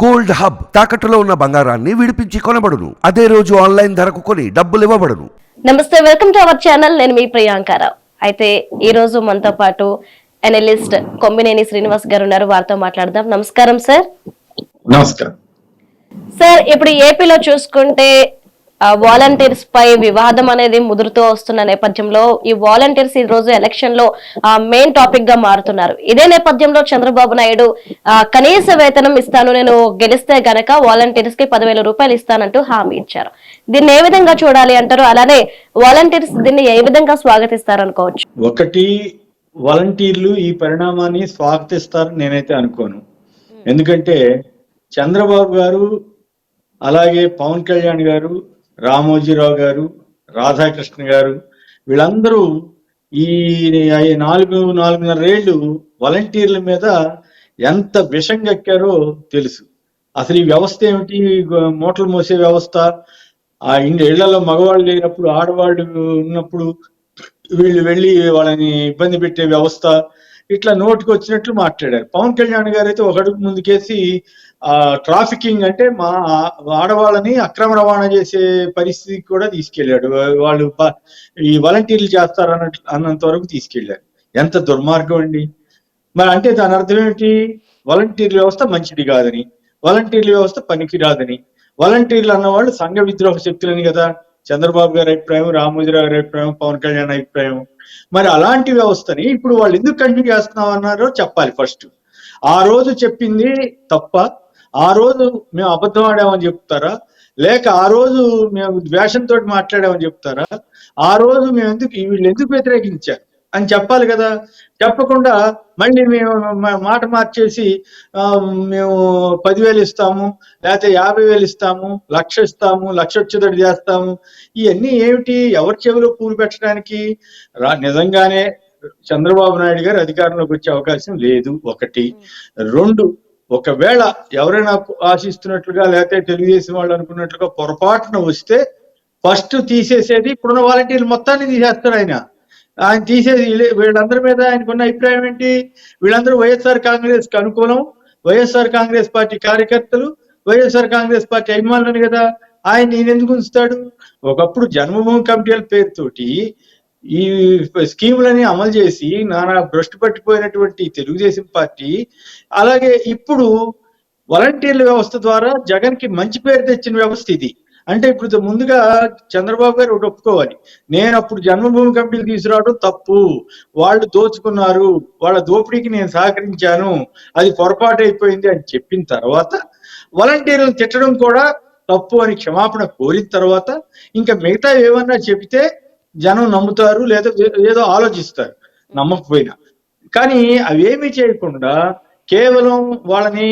Gold hub తాకట్టులో ఉన్న బంగారాన్ని విడిపించి కొనబడును. అదే రోజు ఆన్లైన్ ధరకు కొని డబ్బులు ఇవ్వబడును. నమస్తే వెల్కమ్ టు అవర్ ఛానల్. నేను మీ ప్రియాంకారావు అయితే ఈ రోజు మనతో పాటు అనలిస్ట్ కొమ్మినేని శ్రీనివాస్ గారు ఉన్నారు. వారితో మాట్లాడదాం. నమస్కారం సార్. నమస్కారం. సార్ ఇప్పుడు ఏపీలో చూసుకుంటే వాలంటీర్స్ పై వివాదం అనేది ముదురుతూ వస్తున్న నేపథ్యంలో ఈ వాలంటీర్స్ ఈ రోజు ఎలక్షన్లో మెయిన్ టాపిక్గా మారుతున్నారు. ఇదే నేపథ్యంలో చంద్రబాబు నాయుడు కనీస వేతనం ఇస్తాను నేను గెలిస్తే గనక వాలంటీర్స్కి పదివేల రూపాయలు ఇస్తానంటూ హామీ ఇచ్చారు. దీన్ని ఏ విధంగా చూడాలి అంటారు? అలానే వాలంటీర్స్ దీన్ని ఏ విధంగా స్వాగతిస్తారు అనుకోవచ్చు? ఒకటి వాలంటీర్లు ఈ పరిణామాన్ని స్వాగతిస్తారని నేనైతే అనుకోను. ఎందుకంటే చంద్రబాబు గారు అలాగే పవన్ కళ్యాణ్ గారు రామోజీరావు గారు రాధాకృష్ణ గారు వీళ్ళందరూ ఈ నాలుగు నాలుగున్నర ఏళ్ళు వాలంటీర్ల మీద ఎంత విషం కక్కారో తెలుసు. అసలు ఈ వ్యవస్థ ఏమిటి? మూటలు మోసే వ్యవస్థ. ఆ ఇంటి ఇళ్ళలో మగవాళ్ళు లేనప్పుడు ఆడవాళ్ళు ఉన్నప్పుడు వీళ్ళు వెళ్ళి వాళ్ళని ఇబ్బంది పెట్టే వ్యవస్థ. ఇట్లా నోటికి వచ్చినట్లు మాట్లాడారు. పవన్ కళ్యాణ్ గారు అయితే ఒక అడుగు ముందుకేసి ట్రాఫికింగ్ అంటే మా ఆడవాళ్ళని అక్రమ రవాణా చేసే పరిస్థితికి కూడా తీసుకెళ్ళాడు వాళ్ళు ఈ వాలంటీర్లు చేస్తారన్న అన్నంత వరకు తీసుకెళ్ళారు ఎంత దుర్మార్గం అండి. మరి అంటే దాని అర్థం ఏమిటి? వాలంటీర్ల వ్యవస్థ మంచిది కాదని వాలంటీర్ల వ్యవస్థ పనికి రాదని. వాలంటీర్లు అన్నవాళ్ళు సంఘ విద్రోహ శక్తులని కదా. చంద్రబాబు గారి అభిప్రాయం రామోజీరావు గారి అభిప్రాయం పవన్ కళ్యాణ్ అభిప్రాయం. మరి అలాంటి వ్యవస్థని ఇప్పుడు వాళ్ళు ఎందుకు కంటిన్యూ చేస్తున్నాం అన్నారో చెప్పాలి ఫస్ట్ ఆ రోజు చెప్పింది తప్ప ఆ రోజు మేము అబద్ధం ఆడామని చెప్తారా? లేక ఆ రోజు మేము ద్వేషంతో మాట్లాడామని చెప్తారా? ఆ రోజు మేము ఎందుకు వీళ్ళు ఎందుకు వ్యతిరేకించారు? అని చెప్పాలి కదా. చెప్పకుండా మళ్ళీ మేము మాట మార్చేసి మేము పదివేలు ఇస్తాము లేకపోతే యాభై వేలు ఇస్తాము లక్ష ఇస్తాము లక్ష వచ్చేటట్టు చేస్తాము. ఇవన్నీ ఏమిటి? ఎవరి చెవిలో పూలు పెట్టడానికి? నిజంగానే చంద్రబాబు నాయుడు గారు అధికారంలోకి వచ్చే అవకాశం లేదు. ఒకటి. రెండు ఒకవేళ ఎవరైనా ఆశిస్తున్నట్లుగా లేకపోతే తెలుగుదేశం వాళ్ళు అనుకున్నట్లుగా పొరపాటున వస్తే ఫస్ట్ తీసేసేది ఇప్పుడున్న వాలంటీర్లు మొత్తాన్ని తీసేస్తారు ఆయన. ఆయన తీసేది వీళ్ళందరి మీద ఆయనకున్న అభిప్రాయం ఏంటి? వీళ్ళందరూ వైఎస్ఆర్ కాంగ్రెస్కి అనుకూలం. వైఎస్ఆర్ కాంగ్రెస్ పార్టీ కార్యకర్తలు వైఎస్ఆర్ కాంగ్రెస్ పార్టీ అభిమానులు కదా ఆయన నేను ఎందుకు ఉంచుతాడు? ఒకప్పుడు జన్మభూమి కమిటీల పేరుతోటి ఈ స్కీములని అమలు చేసి నానా భ్రష్టు పట్టిపోయినటువంటి తెలుగుదేశం పార్టీ అలాగే ఇప్పుడు వాలంటీర్ల వ్యవస్థ ద్వారా జగన్కి మంచి పేరు తెచ్చిన వ్యవస్థ ఇది. అంటే ఇప్పుడు ముందుగా చంద్రబాబు గారు ఒకటి ఒప్పుకోవాలి. నేను అప్పుడు జన్మభూమి కమిటీలు తీసుకురావడం తప్పు. వాళ్ళు దోచుకున్నారు. వాళ్ళ దోపిడీకి నేను సహకరించాను. అది పొరపాటు అయిపోయింది అని చెప్పిన తర్వాత వాలంటీర్లను తిట్టడం కూడా తప్పు అని క్షమాపణ కోరిన తర్వాత ఇంకా మిగతా ఏమన్నా చెబితే జనం నమ్ముతారు లేదా ఏదో ఆలోచిస్తారు నమ్మకపోయినా. కానీ అవేమీ చేయకుండా కేవలం వాళ్ళని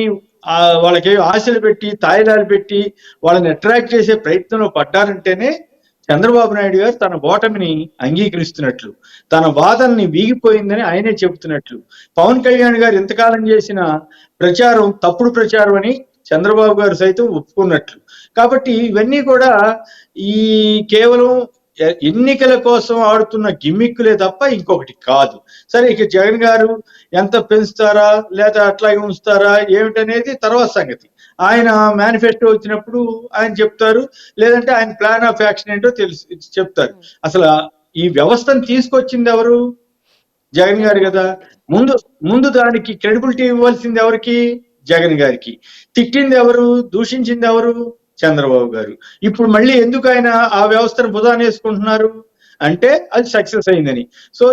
వాళ్ళకి ఆశలు పెట్టి తాయిలాలు పెట్టి వాళ్ళని అట్రాక్ట్ చేసే ప్రయత్నంలో పడ్డారంటేనే చంద్రబాబు నాయుడు గారు తన ఓటమిని అంగీకరిస్తున్నట్లు తన వాదనని వీగిపోయిందని ఆయనే చెబుతున్నట్లు పవన్ కళ్యాణ్ గారు ఇంతకాలం చేసిన ప్రచారం తప్పుడు ప్రచారం అని చంద్రబాబు గారు సైతం ఒప్పుకున్నట్లు. కాబట్టి ఇవన్నీ కూడా ఈ కేవలం ఎన్నికల కోసం ఆడుతున్న గిమ్మిక్కులే తప్ప ఇంకొకటి కాదు. సరే ఇక జగన్ గారు ఎంత పెంచుతారా లేదా అట్లాగే ఉంచుతారా ఏమిటనేది తర్వాత సంగతి. ఆయన మేనిఫెస్టో వచ్చినప్పుడు ఆయన చెప్తారు లేదంటే ఆయన ప్లాన్ ఆఫ్ యాక్షన్ ఏంటో తెలుసు చెప్తారు. అసలు ఈ వ్యవస్థను తీసుకొచ్చింది ఎవరు? జగన్ గారు కదా. ముందు ముందు దానికి క్రెడిబిలిటీ ఇవ్వాల్సింది ఎవరికి? జగన్ గారికి. తిట్టింది ఎవరు? దూషించింది ఎవరు? చంద్రబాబు గారు. ఇప్పుడు మళ్ళీ ఎందుకు ఆయన ఆ వ్యవస్థను బుధానేసుకుంటున్నారు అంటే అది సక్సెస్ అయిందని. సో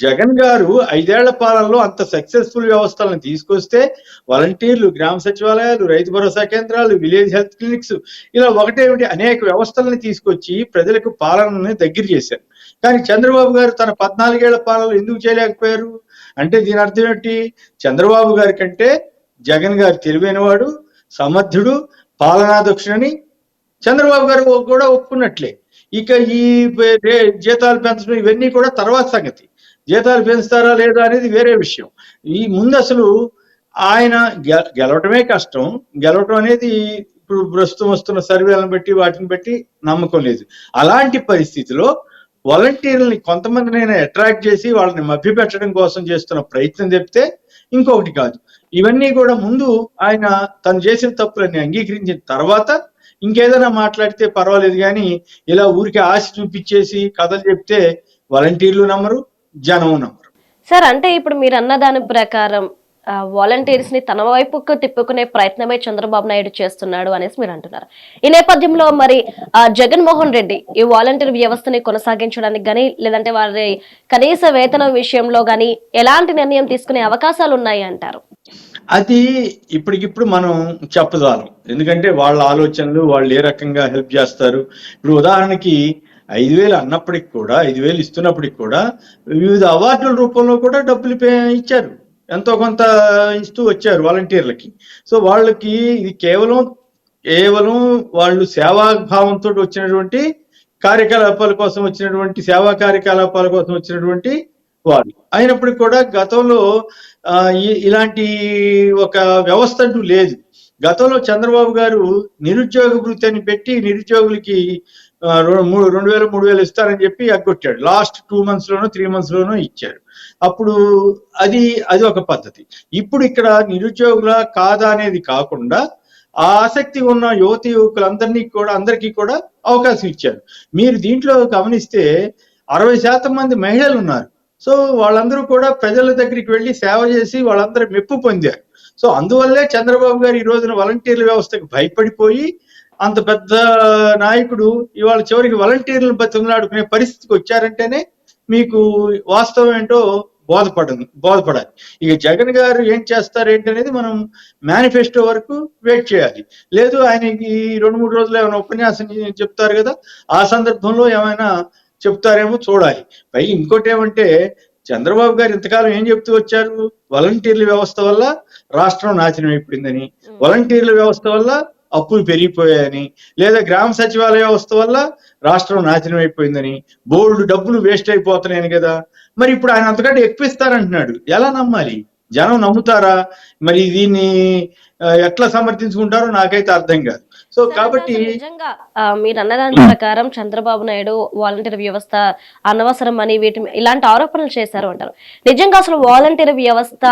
జగన్ గారు ఐదేళ్ళ పాలనలో అంత సక్సెస్ఫుల్ వ్యవస్థలను తీసుకొస్తే వాలంటీర్లు గ్రామ సచివాలయాలు రైతు భరోసా కేంద్రాలు విలేజ్ హెల్త్ క్లినిక్స్ ఇలా ఒకటేమిటి అనేక వ్యవస్థలను తీసుకొచ్చి ప్రజలకు పాలనని దగ్గర చేశారు. కానీ చంద్రబాబు గారు తన పద్నాలుగేళ్ళ పాలనలో ఎందుకు చేయలేకపోయారు? అంటే దీని అర్థం ఏంటి? చంద్రబాబు గారి కంటే జగన్ గారు తెలివైనవాడు సమర్థుడు పాలనాదక్షుడని చంద్రబాబు గారు కూడా ఒప్పుకున్నట్లే. ఇక ఈ జీతాలు పెంచడం ఇవన్నీ కూడా తర్వాత సంగతి. జీతాలు పెంచుతారా లేదా అనేది వేరే విషయం. ఈ ముందు అసలు ఆయన గె- గెలవటమే కష్టం. గెలవటం అనేది ఇప్పుడు ప్రస్తుతం వస్తున్న సర్వేలను బట్టి వాటిని బట్టి నమ్మకం లేదు. అలాంటి పరిస్థితిలో వాలంటీర్లని కొంతమందినైనా అట్రాక్ట్ చేసి వాళ్ళని మభ్యపెట్టడం కోసం చేస్తున్న ప్రయత్నం చెప్తే ఇంకొకటి కాదు. ఇవన్నీ కూడా ముందు ఆయన తను చేసిన తప్పులన్నీ అంగీకరించిన తర్వాత ఇంకేదైనా మాట్లాడితే పర్వాలేదు కానీ ఇలా ఊరికి ఆశ చూపించేసి కథలు చెప్తే వాలంటీర్లు నమ్మరు జనం నమ్మరు. సార్ అంటే ఇప్పుడు మీరు అన్న దాని ప్రకారం వాలంటీర్స్ని తన వైపుకు తిప్పుకునే ప్రయత్నమే చంద్రబాబు నాయుడు చేస్తున్నాడు అనేసి మీరు అంటున్నారు. ఈ నేపథ్యంలో మరి ఆ, జగన్మోహన్ రెడ్డి ఈ వాలంటీర్ వ్యవస్థని కొనసాగించడానికి కానీ లేదంటే వారి కనీస వేతనం విషయంలో కానీ ఎలాంటి నిర్ణయం తీసుకునే అవకాశాలు ఉన్నాయి అంటారు? అది ఇప్పటికిప్పుడు మనం చెప్పదాలం ఎందుకంటే వాళ్ళ ఆలోచనలు వాళ్ళు ఏ రకంగా హెల్ప్ చేస్తారు. ఇప్పుడు ఉదాహరణకి ఐదు వేలు అన్నప్పటికి కూడా ఐదు వేలు ఇస్తున్నప్పటికి కూడా వివిధ అవార్డుల రూపంలో కూడా డబ్బులు పే ఇచ్చారు. ఎంతో కొంత ఇస్తూ వచ్చారు వాలంటీర్లకి. సో వాళ్ళకి ఇది కేవలం కేవలం వాళ్ళు సేవాభావంతో వచ్చినటువంటి కార్యకలాపాల కోసం వచ్చినటువంటి సేవా కార్యకలాపాల కోసం వచ్చినటువంటి వాళ్ళు. అయినప్పటికీ కూడా గతంలో ఇలాంటి ఒక వ్యవస్థ అంటూ లేదు. గతంలో చంద్రబాబు గారు నిరుద్యోగ వృత్తి అని పెట్టి నిరుద్యోగులకి రెండు మూడు రెండు వేలు మూడు వేలు ఇస్తారని చెప్పి అగ్గొట్టాడు లాస్ట్ టూ మంత్స్ లోనో త్రీ మంత్స్ లోనో ఇచ్చారు. అప్పుడు అది అది ఒక పద్ధతి. ఇప్పుడు ఇక్కడ నిరుద్యోగుల కాదా అనేది కాకుండా ఆ ఆసక్తి ఉన్న యువతి యువకులందరినీ కూడా అందరికీ కూడా అవకాశం ఇచ్చారు. మీరు దీంట్లో గమనిస్తే అరవై శాతం మంది మహిళలు ఉన్నారు. సో వాళ్ళందరూ కూడా ప్రజల దగ్గరికి వెళ్ళి సేవ చేసి వాళ్ళందరూ మెప్పు పొందారు. సో అందువల్లే చంద్రబాబు గారు ఈ రోజున వాలంటీర్ల వ్యవస్థకు భయపడిపోయి అంత పెద్ద నాయకుడు ఇవాళ చివరికి వాలంటీర్లను బతిమలాడుకునే పరిస్థితికి వచ్చారంటేనే మీకు వాస్తవం ఏంటో బోధపడదు బోధపడాలి. ఇక జగన్ గారు ఏం చేస్తారు ఏంటనేది మనం మేనిఫెస్టో వరకు వెయిట్ చేయాలి. లేదు ఆయనకి రెండు మూడు రోజులు ఏమైనా ఉపన్యాసం చెప్తారు కదా ఆ సందర్భంలో ఏమైనా చెప్తారేమో చూడాలి. పైగా ఇంకోటి ఏమంటే చంద్రబాబు గారు ఇంతకాలం ఏం చెప్తూ వచ్చారు? వాలంటీర్ల వ్యవస్థ వల్ల రాష్ట్రం నాశనం అయిపోయిందని వాలంటీర్ల వ్యవస్థ వల్ల అప్పులు పెరిగిపోయాయని లేదా గ్రామ సచివాలయ వ్యవస్థ వల్ల రాష్ట్రం నాశనం అయిపోయిందని బోల్డ్ డబ్బులు వేస్ట్ అయిపోతున్నాయని కదా. మరి ఇప్పుడు ఆయన అంతకంటే ఎక్కువ ఇస్తారంటున్నాడు. ఎలా నమ్మాలి? జనం నమ్ముతారా? మరి దీన్ని ఎట్లా సమర్థించుకుంటారో నాకైతే అర్థం కాదు. సో కాబట్టి నిజంగా మీరు అన్నదాని ప్రకారం చంద్రబాబు నాయుడు వాలంటీర్ వ్యవస్థ అనవసరం అని వీటి ఇలాంటి ఆరోపణలు చేశారు అంటారు. నిజంగా అసలు వాలంటీర్ వ్యవస్థ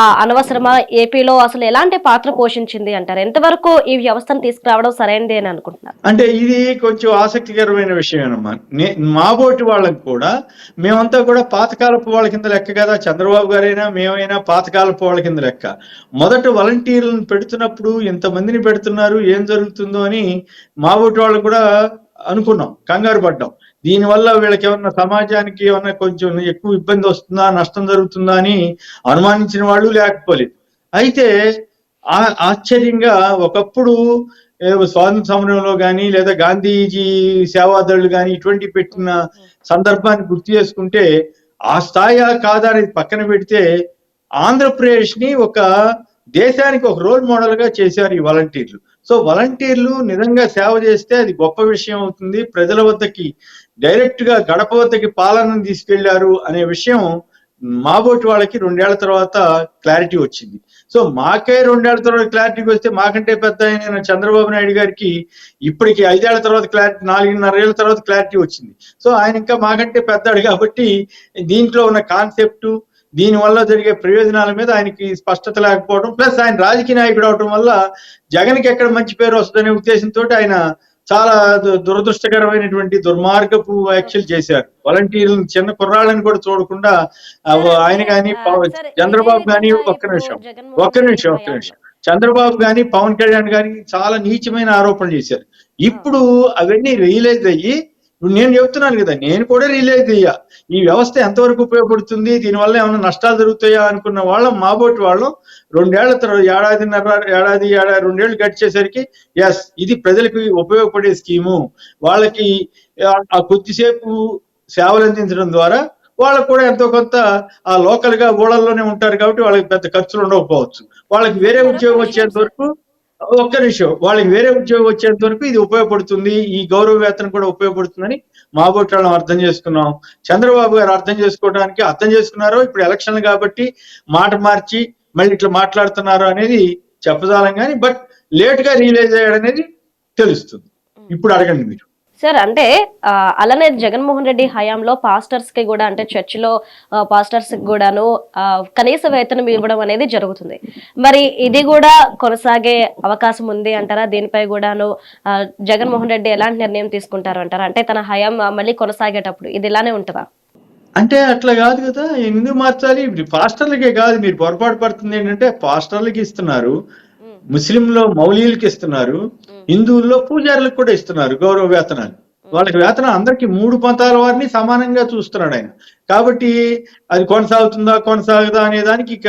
అనవసరమా? ఏపీలో అసలు ఎలాంటి పాత్ర పోషించింది అంటారు? ఎంతవరకు ఈ వ్యవస్థను తీసుకురావడం సరైనది అని అనుకుంటున్నారు? అంటే ఇది కొంచెం ఆసక్తికరమైన విషయమేనమ్మా. అనమాట మా వాళ్ళకు కూడా మేమంతా కూడా పాతకాలపు వాళ్ళ కింద లెక్క కదా. చంద్రబాబు గారైనా మేమైనా పాతకాలపు వాళ్ళ కింద లెక్క. మొదట వాలంటీర్లను పెడుతున్నప్పుడు ఎంతమందిని పెడుతున్నారు ఏం జరుగుతుందో అని మాబోటి వాళ్ళకు వాళ్ళు కూడా అనుకున్నాం. కంగారు పడ్డాం. దీనివల్ల వీళ్ళకి ఏమన్నా సమాజానికి ఏమన్నా కొంచెం ఎక్కువ ఇబ్బంది వస్తుందా నష్టం జరుగుతుందా అని అనుమానించిన వాళ్ళు లేకపోలేదు. అయితే ఆ- ఆశ్చర్యంగా ఒకప్పుడు స్వాతంత్ర సమరంలో కానీ లేదా గాంధీజీ సేవాదళ్ళు కానీ ఇటువంటి పెట్టిన సందర్భాన్ని గుర్తు చేసుకుంటే ఆ స్థాయి కాదా అనేది పక్కన పెడితే ఆంధ్రప్రదేశ్ని ఒక దేశానికి ఒక రోల్ మోడల్గా చేశారు ఈ వాలంటీర్లు. సో వాలంటీర్లు నిజంగా సేవ చేస్తే అది గొప్ప విషయం అవుతుంది. ప్రజల వద్దకి డైరెక్ట్గా గడప వద్దకి పాలనను తీసుకెళ్ళారు అనే విషయం మాబోటి వాళ్ళకి రెండేళ్ళ తర్వాత క్లారిటీ వచ్చింది. సో మాకే రెండేళ్ళ తర్వాత క్లారిటీకి వస్తే మాకంటే పెద్ద ఆయన చంద్రబాబు నాయుడు గారికి ఇప్పటికి ఐదేళ్ళ తర్వాత క్లారిటీ నాలుగున్నర ఏళ్ళ తర్వాత క్లారిటీ వచ్చింది. సో ఆయన ఇంకా మాకంటే పెద్దాడు కాబట్టి దీంట్లో ఉన్న కాన్సెప్ట్ దీని వల్ల జరిగే ప్రయోజనాల మీద ఆయనకి స్పష్టత లేకపోవడం ప్లస్ ఆయన రాజకీయ నాయకుడు అవడం వల్ల జగన్కి ఎక్కడ మంచి పేరు వస్తుందనే ఉద్దేశంతో ఆయన చాలా దురదృష్టకరమైనటువంటి దుర్మార్గపు వ్యాఖ్యలు చేశారు. వాలంటీర్లు చిన్న కుర్రాళ్ళని కూడా చూడకుండా ఆయన కానీ చంద్రబాబు కానీ ఒక్క నిమిషం ఒక్క నిమిషం ఒక్క నిమిషం. చంద్రబాబు గాని పవన్ కళ్యాణ్ గాని చాలా నీచమైన ఆరోపణలు చేశారు. ఇప్పుడు అవన్నీ రియలైజ్ అయ్యి ఇప్పుడు నేను చెప్తున్నాను కదా నేను కూడా రియలైజ్ అయ్యా ఈ వ్యవస్థ ఎంతవరకు ఉపయోగపడుతుంది దీనివల్ల ఏమైనా నష్టాలు జరుగుతాయా అనుకున్న వాళ్ళం మాబోటి వాళ్ళం రెండేళ్ళ తర్వాత ఏడాదిన్నర ఏడాది ఏడాది రెండేళ్ళు గడిచేసరికి ఎస్ ఇది ప్రజలకు ఉపయోగపడే స్కీము. వాళ్ళకి ఆ- ఆ కొద్దిసేపు సేవలు అందించడం ద్వారా వాళ్ళకు కూడా ఎంతో కొంత ఆ లోకల్గా ఊళ్ళల్లోనే ఉంటారు కాబట్టి వాళ్ళకి పెద్ద ఖర్చులు ఉండకపోవచ్చు. వాళ్ళకి వేరే ఉద్యోగం వచ్చేంత వరకు ఒక్క నిమిషం. వాళ్ళకి వేరే ఉద్యోగం వచ్చేంత వరకు ఇది ఉపయోగపడుతుంది. ఈ గౌరవ వేతనం కూడా ఉపయోగపడుతుందని మా బొట్టాలను అర్థం చేసుకున్నాం. చంద్రబాబు గారు అర్థం చేసుకోవడానికి అర్థం చేసుకున్నారో ఇప్పుడు ఎలక్షన్లు కాబట్టి మాట మార్చి మళ్ళీ ఇట్లా మాట్లాడుతున్నారు అనేది చెప్పజాలం కానీ బట్ లేట్గా రియలైజ్ అయ్యాడు అనేది తెలుస్తుంది ఇప్పుడు అడగండి మీరు. సార్ అంటే అలానే జగన్మోహన్ రెడ్డి హయాంలో పాస్టర్స్కి కూడా అంటే చర్చిలో పాస్టర్స్కి కూడాను కనీస వేతనం ఇవ్వడం అనేది జరుగుతుంది. మరి ఇది కూడా కొనసాగే అవకాశం ఉంది అంటారా? దీనిపై కూడాను జగన్మోహన్ రెడ్డి ఎలాంటి నిర్ణయం తీసుకుంటారు అంటారా? అంటే తన హయాం మళ్ళీ కొనసాగేటప్పుడు ఇది ఇలానే ఉంటుందా? అంటే అట్లా కాదు కదా ఎందుకు మార్చాలి? పాస్టర్లకే కాదు మీరు పొరపాటు పడుతుంది ఏంటంటే పాస్టర్లకి ఇస్తున్నారు ముస్లింలో మౌలీలకి ఇస్తున్నారు. హిందువుల్లో పూజారులకు కూడా ఇస్తున్నారు గౌరవ వేతనాలు వాళ్ళకి వేతనం అందరికి మూడు పంతాల వారిని సమానంగా చూస్తున్నాడు ఆయన. కాబట్టి అది కొనసాగుతుందా కొనసాగుదా అనే దానికి ఇక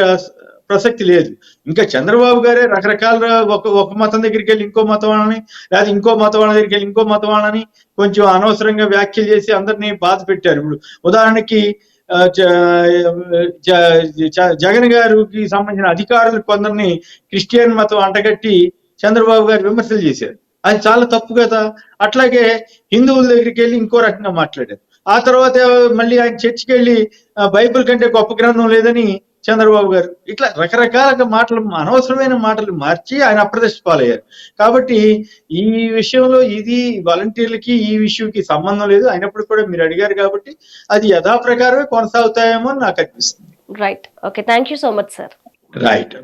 ప్రసక్తి లేదు. ఇంకా చంద్రబాబు గారే రకరకాల ఒక ఒక మతం దగ్గరికి వెళ్ళి ఇంకో మతం వాళ్ళని లేదా ఇంకో మతం వాళ్ళ దగ్గరికి వెళ్ళి ఇంకో మతం వాళ్ళని కొంచెం అనవసరంగా వ్యాఖ్యలు చేసి అందరినీ బాధ పెట్టారు. ఇప్పుడు ఉదాహరణకి జగన్ గారికి సంబంధించిన అధికారులు కొందరిని క్రిస్టియన్ మతం అంటగట్టి చంద్రబాబు గారు విమర్శలు చేశారు. అది చాలా తప్పు కదా. అట్లాగే హిందువుల దగ్గరికి వెళ్ళి ఇంకో రకంగా మాట్లాడారు. ఆ తర్వాత మళ్ళీ ఆయన చర్చికి వెళ్ళి బైబిల్ కంటే గొప్ప గ్రంథం లేదని చంద్రబాబు గారు ఇట్లా రకరకాల మాటలు అనవసరమైన మాటలు మార్చి ఆయన అప్రదర్శ పాలయ్యారు. కాబట్టి ఈ విషయంలో ఇది వాలంటీర్లకి ఈ విషయంకి సంబంధం లేదు. అయినప్పుడు కూడా మీరు అడిగారు కాబట్టి అది యథాప్రకారమే కొనసాగుతాయేమో అని నాకు అనిపిస్తుంది. Right okay thank you so much sir right